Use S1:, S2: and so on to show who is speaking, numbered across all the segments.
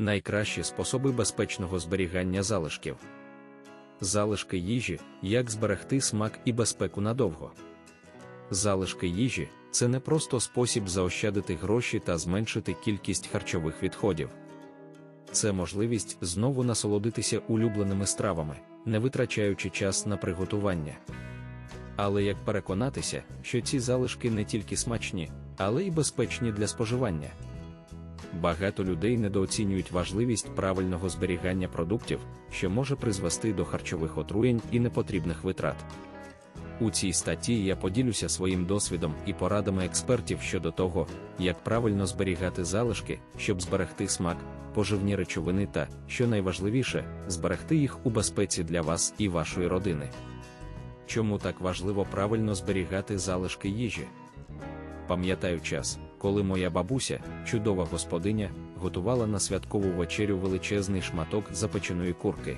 S1: Найкращі способи безпечного зберігання залишків. Залишки їжі, як зберегти смак і безпеку надовго. Залишки їжі це не просто спосіб заощадити гроші та зменшити кількість харчових відходів. Це можливість знову насолодитися улюбленими стравами, не витрачаючи час на приготування. Але як переконатися, що ці залишки не тільки смачні, але й безпечні для споживання. Багато людей недооцінюють важливість правильного зберігання продуктів, що може призвести до харчових отруєнь і непотрібних витрат. У цій статті я поділюся своїм досвідом і порадами експертів щодо того, як правильно зберігати залишки, щоб зберегти смак, поживні речовини та, що найважливіше, зберегти їх у безпеці для вас і вашої родини. Чому так важливо правильно зберігати залишки їжі? Пам'ятаю час, коли моя бабуся, чудова господиня, готувала на святкову вечерю величезний шматок запеченої курки.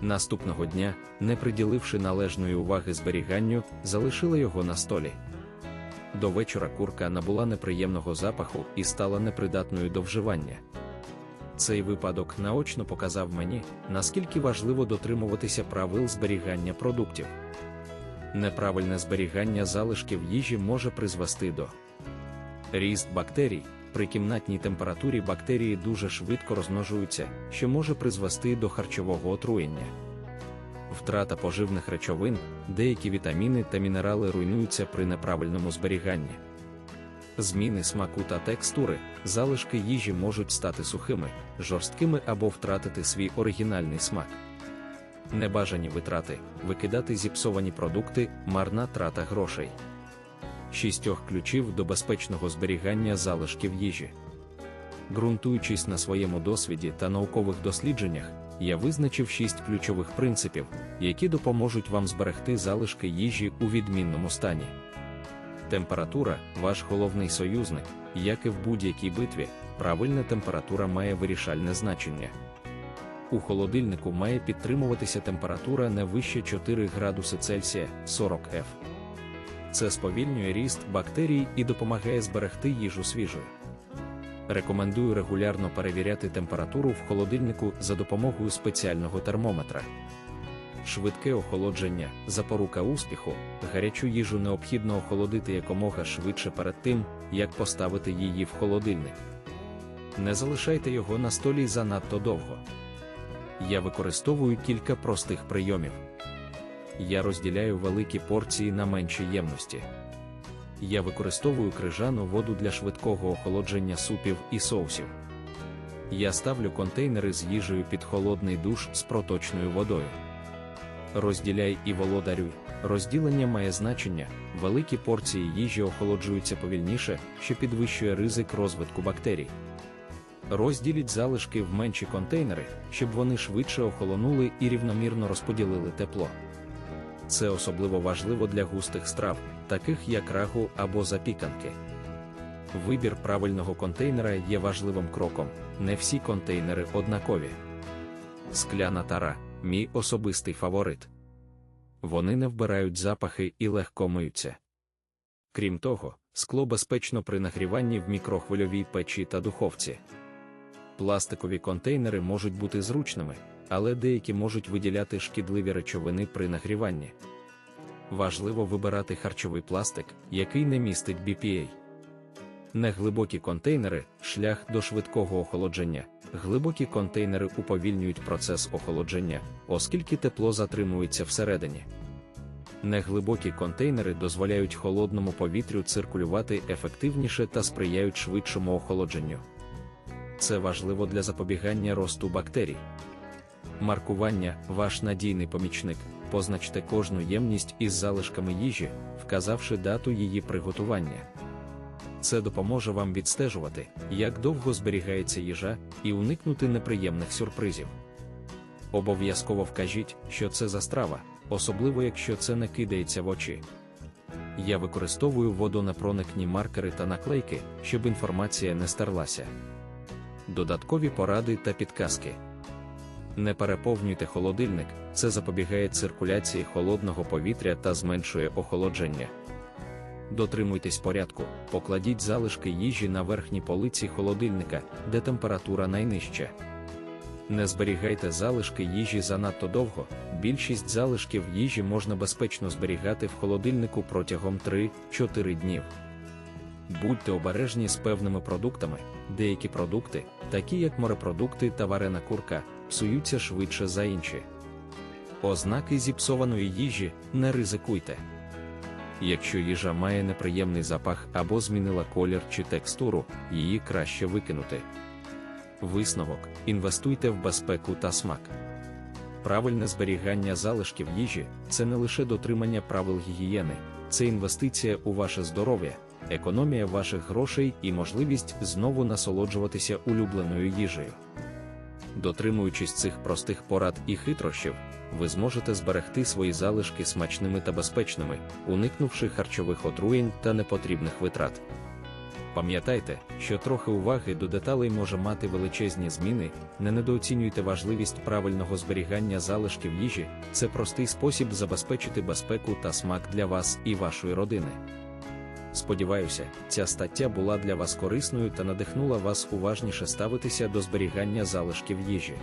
S1: Наступного дня, не приділивши належної уваги зберіганню, залишила його на столі. До вечора курка набула неприємного запаху і стала непридатною до вживання. Цей випадок наочно показав мені, наскільки важливо дотримуватися правил зберігання продуктів. Неправильне зберігання залишків їжі може призвести до ріст бактерій. При кімнатній температурі бактерії дуже швидко розмножуються, що може призвести до харчового отруєння. Втрата поживних речовин, деякі вітаміни та мінерали руйнуються при неправильному зберіганні. Зміни смаку та текстури, залишки їжі можуть стати сухими, жорсткими або втратити свій оригінальний смак. Небажані витрати, викидати зіпсовані продукти, марна трата грошей. Шістьох ключів до безпечного зберігання залишків їжі. Ґрунтуючись на своєму досвіді та наукових дослідженнях, я визначив шість ключових принципів, які допоможуть вам зберегти залишки їжі у відмінному стані. Температура ваш головний союзник, як і в будь-якій битві, правильна температура має вирішальне значення. У холодильнику має підтримуватися температура не вище 4 градуси Цельсія 40 F. Це сповільнює ріст бактерій і допомагає зберегти їжу свіжою. Рекомендую регулярно перевіряти температуру в холодильнику за допомогою спеціального термометра. Швидке охолодження, запорука успіху, гарячу їжу необхідно охолодити якомога швидше перед тим, як поставити її в холодильник. Не залишайте його на столі занадто довго. Я використовую кілька простих прийомів. Я розділяю великі порції на менші ємності. Я використовую крижану воду для швидкого охолодження супів і соусів. Я ставлю контейнери з їжею під холодний душ з проточною водою. Розділяй і володарюй. Розділення має значення, великі порції їжі охолоджуються повільніше, що підвищує ризик розвитку бактерій. Розділіть залишки в менші контейнери, щоб вони швидше охолонули і рівномірно розподілили тепло. Це особливо важливо для густих страв, таких як рагу або запіканки. Вибір правильного контейнера є важливим кроком, не всі контейнери однакові. Скляна тара мій особистий фаворит. Вони не вбирають запахи і легко миються. Крім того, скло безпечно при нагріванні в мікрохвильовій печі та духовці. Пластикові контейнери можуть бути зручними, але деякі можуть виділяти шкідливі речовини при нагріванні. Важливо вибирати харчовий пластик, який не містить BPA. Неглибокі контейнери шлях до швидкого охолодження. Глибокі контейнери уповільнюють процес охолодження, оскільки тепло затримується всередині. Неглибокі контейнери дозволяють холодному повітрю циркулювати ефективніше та сприяють швидшому охолодженню. Це важливо для запобігання росту бактерій. Маркування ваш надійний помічник. Позначте кожну ємність із залишками їжі, вказавши дату її приготування. Це допоможе вам відстежувати, як довго зберігається їжа, і уникнути неприємних сюрпризів. Обов'язково вкажіть, що це за страва, особливо якщо це не кидається в очі. Я використовую водонепроникні маркери та наклейки, щоб інформація не стерлася. Додаткові поради та підказки. Не переповнюйте холодильник, це запобігає циркуляції холодного повітря та зменшує охолодження. Дотримуйтесь порядку, покладіть залишки їжі на верхній полиці холодильника, де температура найнижча. Не зберігайте залишки їжі занадто довго. Більшість залишків їжі можна безпечно зберігати в холодильнику протягом 3-4 днів. Будьте обережні з певними продуктами. Деякі продукти, такі як морепродукти та варена курка, псуються швидше за інші. Ознаки зіпсованої їжі не ризикуйте. Якщо їжа має неприємний запах або змінила колір чи текстуру, її краще викинути. Висновок: інвестуйте в безпеку та смак. Правильне зберігання залишків їжі це не лише дотримання правил гігієни, це інвестиція у ваше здоров'я, економія ваших грошей і можливість знову насолоджуватися улюбленою їжею. Дотримуючись цих простих порад і хитрощів, ви зможете зберегти свої залишки смачними та безпечними, уникнувши харчових отруєнь та непотрібних витрат. Пам'ятайте, що трохи уваги до деталей може мати величезні зміни, не недооцінюйте важливість правильного зберігання залишків їжі, це простий спосіб забезпечити безпеку та смак для вас і вашої родини. Сподіваюся, ця стаття була для вас корисною та надихнула вас уважніше ставитися до зберігання залишків їжі.